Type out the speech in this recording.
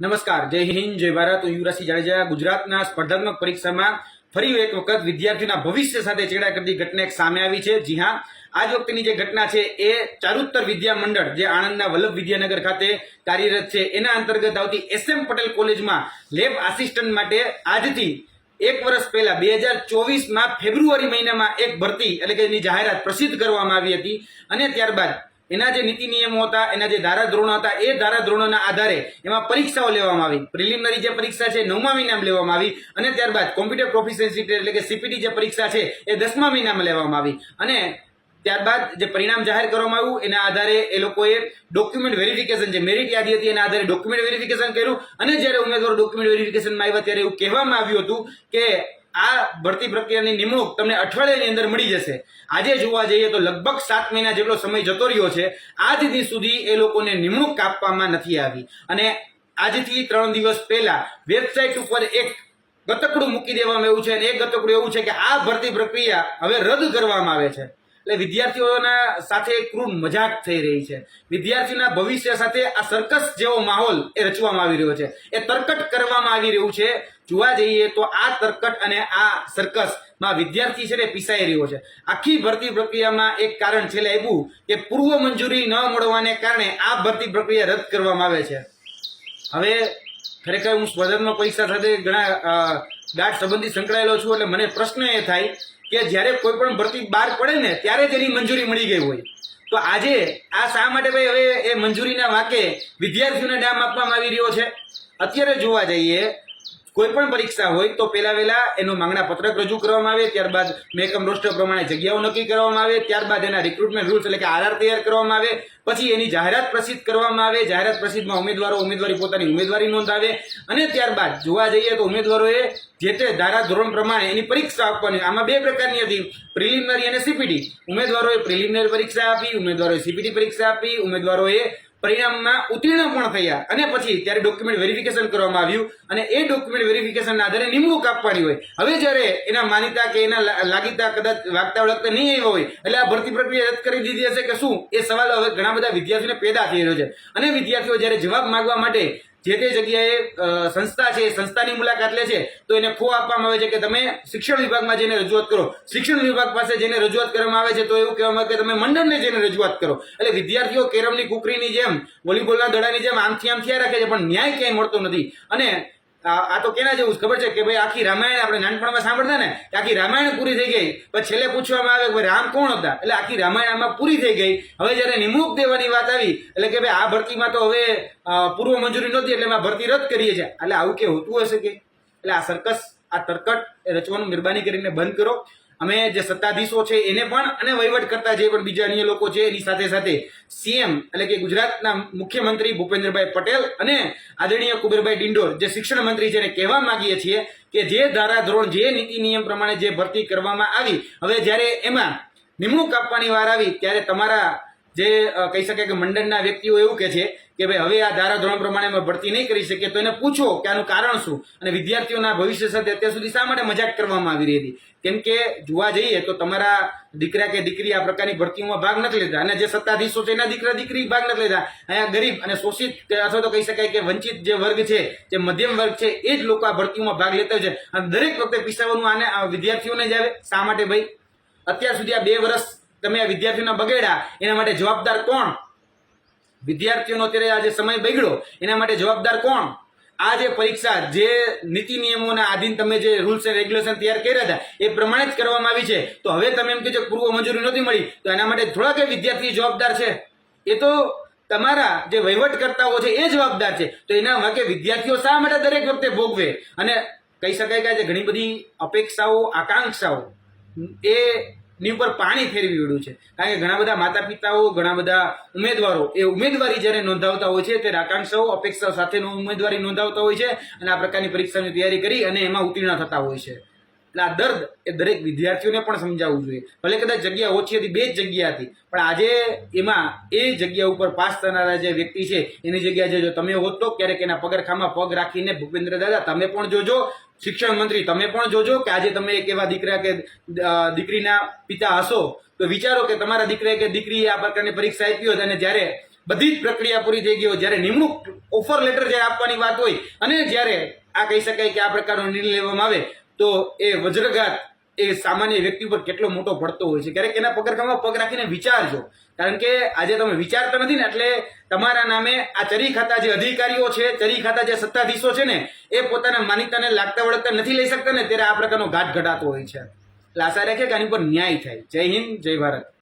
નમસ્કાર, જય હિન્દ, જય ભારત. હું યુવરાજસિંહ જાડેજા, ગુજરાતના સ્પર્ધાત્મક પરીક્ષામાં ફરી એક વખત વિદ્યાર્થીઓના ભવિષ્ય સાથે ચેડા કરતી ઘટના એક સામે આવી છે. જી હા, આજ વખતની જે ઘટના છે એ ચારુત્તર વિદ્યા મંડળ, જે આણંદના વલ્લભ વિદ્યાનગર ખાતે કાર્યરત છે, એના અંતર્ગત આવતી એસ એમ પટેલ કોલેજમાં લેબ આસિસ્ટન્ટ માટે આજથી એક વર્ષ પહેલા, બે હજાર ચોવીસમાં ફેબ્રુઆરી મહિનામાં એક ભરતી, એટલે કે એની જાહેરાત પ્રસિદ્ધ કરવામાં આવી હતી. અને ત્યારબાદ એના જે નીતિ નિયમો હતા, એના જે ધારાધોરણો હતા, એ ધારાધોરણોના આધારે એમાં પરીક્ષાઓ લેવામાં આવી. પ્રિલિમિનરી જે પરીક્ષા છે, નવમા મહિનામાં લેવામાં આવી અને ત્યારબાદ કોમ્પ્યુટર પ્રોફિશિયન્સી એટલે કે સીપીટી જે પરીક્ષા છે, એ દસમા મહિનામાં લેવામાં આવી. અને ત્યારબાદ જે પરિણામ જાહેર કરવામાં આવ્યું, એના આધારે એ લોકોએ ડોક્યુમેન્ટ વેરિફિકેશન જે મેરિટ યાદી હતી, એના આધારે ડોક્યુમેન્ટ વેરિફિકેશન કર્યું. અને જ્યારે ઉમેદવારો ડોક્યુમેન્ટ વેરિફિકેશનમાં આવ્યા, ત્યારે એવું કહેવામાં આવ્યું હતું કે આ ભરતી પ્રક્રિયાની નિમણૂક તમને અઠવાડિયાની અંદર મળી જશે. આજે જોવા જઈએ તો લગભગ સાત મહિના જેટલો સમય જતો રહ્યો છે. આજથી સુધી એ લોકોને નિમણૂક આપવામાં નથી આવી. અને આજથી ત્રણ દિવસ પહેલા વેબસાઇટ ઉપર એક ગતકડું મૂકી દેવામાં આવ્યું છે અને એ ગતકડું એવું છે કે આ ભરતી પ્રક્રિયા હવે રદ કરવામાં આવે છે. એટલે વિદ્યાર્થીઓના સાથે ક્રૂર મજાક થઈ રહી છે. વિદ્યાર્થીઓના ભવિષ્ય સાથે આ સર્કસ જેવો માહોલ એ રચવામાં આવી રહ્યો છે. એ તરકટ કરવામાં આવી રહ્યું છે. જોવા જઈએ તો આ તરકટ અને આ સર્કસમાં વિદ્યાર્થી છે ને પીસાઈ રહ્યો છે. આખી ભરતી પ્રક્રિયામાં એક કારણ છેલ્લે આવ્યું કે પૂર્વ મંજૂરી ન મળવાને કારણે આ ભરતી પ્રક્રિયા રદ કરવામાં આવે છે. હવે ખરેખર હું સ્પર્ધાત્મક પરીક્ષા સાથે ઘણા ગાઢ સંબંધી સંકળાયેલો છું એટલે મને પ્રશ્ન એ થાય કે જ્યારે કોઈ પણ ભરતી બહાર પડે ને, ત્યારે જ એની મંજૂરી મળી ગઈ હોય. તો આજે આ શા માટે ભાઈ હવે એ મંજૂરીના વાકે વિદ્યાર્થીઓને ડામ આપવામાં આવી રહ્યો છે? અત્યારે જોવા જઈએ કોઈ પણ પરીક્ષા હોય તો પહેલા વહેલા એનું માંગણા પત્રક રજૂ કરવામાં આવે, ત્યારબાદ મેકમ રોસ્ટર પ્રમાણે જગ્યાઓ નક્કી કરવામાં આવે, ત્યારબાદ એના રિક્રુટમેન્ટ રૂલ્સ એટલે કે આરઆર તૈયાર કરવામાં આવે, પછી એની જાહેરાત પ્રસિદ્ધ કરવામાં આવે, જાહેરાત પ્રસિદ્ધમાં ઉમેદવારો ઉમેદવારી પોતાની ઉમેદવારી નોંધાવે, અને ત્યારબાદ જોવા જઈએ તો ઉમેદવારોએ જે તે ધારા ધોરણ પ્રમાણે એની પરીક્ષા આપવાની, આમાં બે પ્રકારની હતી પ્રિલિમિનરી અને સીપીટી ઉમેદવારોએ પ્રિલિમિનરી પરીક્ષા આપી, ઉમેદવારોએ સીપીટી પરીક્ષા આપી, ઉમેદવારોએ પરિણામમાં ઉત્તીર્ણ પણ થયા. અને પછી ત્યારે ડોક્યુમેન્ટ વેરિફિકેશન કરવામાં આવ્યું અને એ ડોક્યુમેન્ટ વેરિફિકેશનના આધારે નિમણૂક આપવાની હોય. હવે જ્યારે એના માનીતા કે એના લાગીતા કદાચ વાગતા વળગતા નહીં આવ્યા હોય, એટલે આ ભરતી પ્રક્રિયા રદ કરી દીધી હશે કે શું? એ સવાલ હવે ઘણા બધા વિદ્યાર્થીઓને પેદા થઈ રહ્યો છે. અને વિદ્યાર્થીઓ જ્યારે જવાબ માંગવા માટે જે તે જગ્યાએ સંસ્થા છે, સંસ્થાની મુલાકાત લે છે, તો એને ખો આપવામાં આવે છે કે તમે શિક્ષણ વિભાગમાં જઈને રજૂઆત કરો. શિક્ષણ વિભાગ પાસે જઈને રજૂઆત કરવામાં આવે છે, તો એવું કહેવામાં આવે કે તમે મંડળને જઈને રજૂઆત કરો. એટલે વિદ્યાર્થીઓ કેરમની કુકરીની જેમ, વોલીબોલના દડાની જેમ આમથી આમ થયા રાખે છે, પણ ન્યાય ક્યાંય મળતો નથી. અને આ તો કેના જેવું ખબર છે કે ભાઈ આખી રામાયણ આપણે નાનપણમાં સાંભળતા ને કે આખી રામાયણ પૂરી થઈ ગઈ. પછી છેલ્લે પૂછવામાં આવે કે ભાઈ રામ કોણ હતા? એટલે આખી રામાયણ આમાં પૂરી થઈ ગઈ. હવે જ્યારે નિમણૂક દેવાની વાત આવી, એટલે કે ભાઈ આ ભરતીમાં તો હવે પૂર્વ મંજૂરી નહોતી, એટલે એમાં ભરતી રદ કરીએ છીએ. એટલે આવું કે હોતું હશે કે? એટલે આ સર્કસ આ તરકટ એ રચવાનું મહેરબાની કરીને બંધ કરો. અમે જે સત્તાધીશો છે, એને પણ અને વહીવટ કરતા જે પણ બીજા અન્ય લોકો છે, એની સાથે સાથે સીએમ એટલે કે ગુજરાતના મુખ્યમંત્રી ભૂપેન્દ્રભાઈ પટેલ અને આદરણીય કુબેરભાઈ ડિંડોર, જે શિક્ષણ મંત્રી છે, એને કહેવા માંગીએ છીએ કે જે ધારાધોરણ, જે નીતિ નિયમ પ્રમાણે જે ભરતી કરવામાં આવી, હવે જ્યારે એમાં નિમણૂક આપવાની વાર આવી, ત્યારે તમારા જે કહી શકાય કે મંડળના વ્યક્તિઓ એવું કે છે કે ભાઈ, હવે આ ધારાધોરણ પ્રમાણે અમે ભરતી નહીં કરી શકીએ, તો એને પૂછો કે આનું કારણ શું? અને વિદ્યાર્થીઓના ભવિષ્ય સાથે અત્યાર સુધી શા માટે મજાક કરવામાં આવી રહી હતી? કેમ કે જોવા જઈએ તો તમારા દીકરા કે દીકરી આ પ્રકારની ભરતીઓમાં ભાગ નથી લેતા. અને જે સત્તાધીશો છે એના દીકરા દીકરી ભાગ નથી લેતા. અહીંયા ગરીબ અને શોષિત અથવા તો કહી શકાય કે વંચિત જે વર્ગ છે, જે મધ્યમ વર્ગ છે, એ જ લોકો આ ભરતીઓમાં ભાગ લેતા છે. અને દરેક વખતે પીસાવાનું આને વિદ્યાર્થીઓને જ આવે. શા માટે ભાઈ? અત્યાર સુધી આ બે વર્ષ તમે આ વિદ્યાર્થીઓના બગડ્યા, એના માટે જવાબદાર કોણ? વિદ્યાર્થીઓનો અત્યારે આ જે સમય બગડ્યો, એના માટે જવાબદાર કોણ? આ જે પરીક્ષા, જે નીતિ નિયમોના આધીન તમે જે રૂલ્સ એન્ડ રેગ્યુલેશન તૈયાર કર્યા હતા, એ પ્રમાણે જ કરવામાં આવી છે. તો હવે તમે એમ કહેજો પૂર્વ મંજૂરી નથી મળી, તો એના માટે થોડા કે વિદ્યાર્થી જવાબદાર છે. એ તો તમારા જે વહીવટકર્તાઓ છે, એ જવાબદાર છે. તો એના વાકે વિદ્યાર્થીઓ શા માટે દરેક વખતે ભોગવે? અને કહી શકાય કે આજે ઘણી બધી અપેક્ષાઓ, આકાંક્ષાઓ, એ ની ઉપર પાણી ફેરવી વિડ્યું છે. કારણ કે ઘણા બધા માતા પિતાઓ ઘણા બધા ઉમેદવારો, એ ઉમેદવારી જ્યારે નોંધાવતા હોય છે, ત્યારે આકાંક્ષાઓ, અપેક્ષાઓ સાથેનો ઉમેદવારી નોંધાવતા હોય છે અને આ પ્રકારની પરીક્ષાની તૈયારી કરી અને એમાં ઉત્તીર્ણ થતા હોય છે. એટલે આ દર્દ એ દરેક વિદ્યાર્થીઓને પણ સમજાવવું જોઈએ. ભલે કદાચ જગ્યા ઓછી હતી, બે જ જગ્યા હતી, પણ આજે એમાં એ જગ્યા ઉપર પાસ થનારા જે વ્યક્તિ છે, એની જગ્યા જે જો તમે હોત તો ક્યારેક એના પગરખામાં પગ રાખીને ભૂપેન્દ્ર દાદા, તમે પણ જોજો. શિક્ષણ મંત્રી, તમે પણ જોજો કે આજે તમે એક એવા દીકરા કે દીકરીના પિતા હશો, તો વિચારો કે તમારા દીકરાએ કે દીકરીએ આ પ્રકારની પરીક્ષા આપી હોત અને જ્યારે બધી જ પ્રક્રિયા પૂરી થઈ ગઈ હોય, જ્યારે નિમણૂક ઓફર લેટર જ્યારે આપવાની વાત હોય, અને જ્યારે આ કહી શકાય કે આ પ્રકારનો નિર્ણય લેવામાં આવે તો એ વજ્રઘાત એ સામાન્ય વ્યક્તિ ઉપર કેટલો મોટો પડતો હોય છે? ક્યારેક એના પગરખામાં પગ રાખીને વિચારજો. કારણ કે આજે તમે વિચારતા નથી ને એટલે તમારા નામે આ ચરી ખાતા જે અધિકારીઓ છે, ચરી ખાતા જે સત્તાધીશો છે ને, એ પોતાના માનીતાને લાગતા વળગતા નથી લઈ શકતા ને, ત્યારે આ પ્રકારનો ઘાટ ઘટાતો હોય છે. એટલે આશા રાખે કે આની પર ન્યાય થાય. જય હિન્દ, જય ભારત.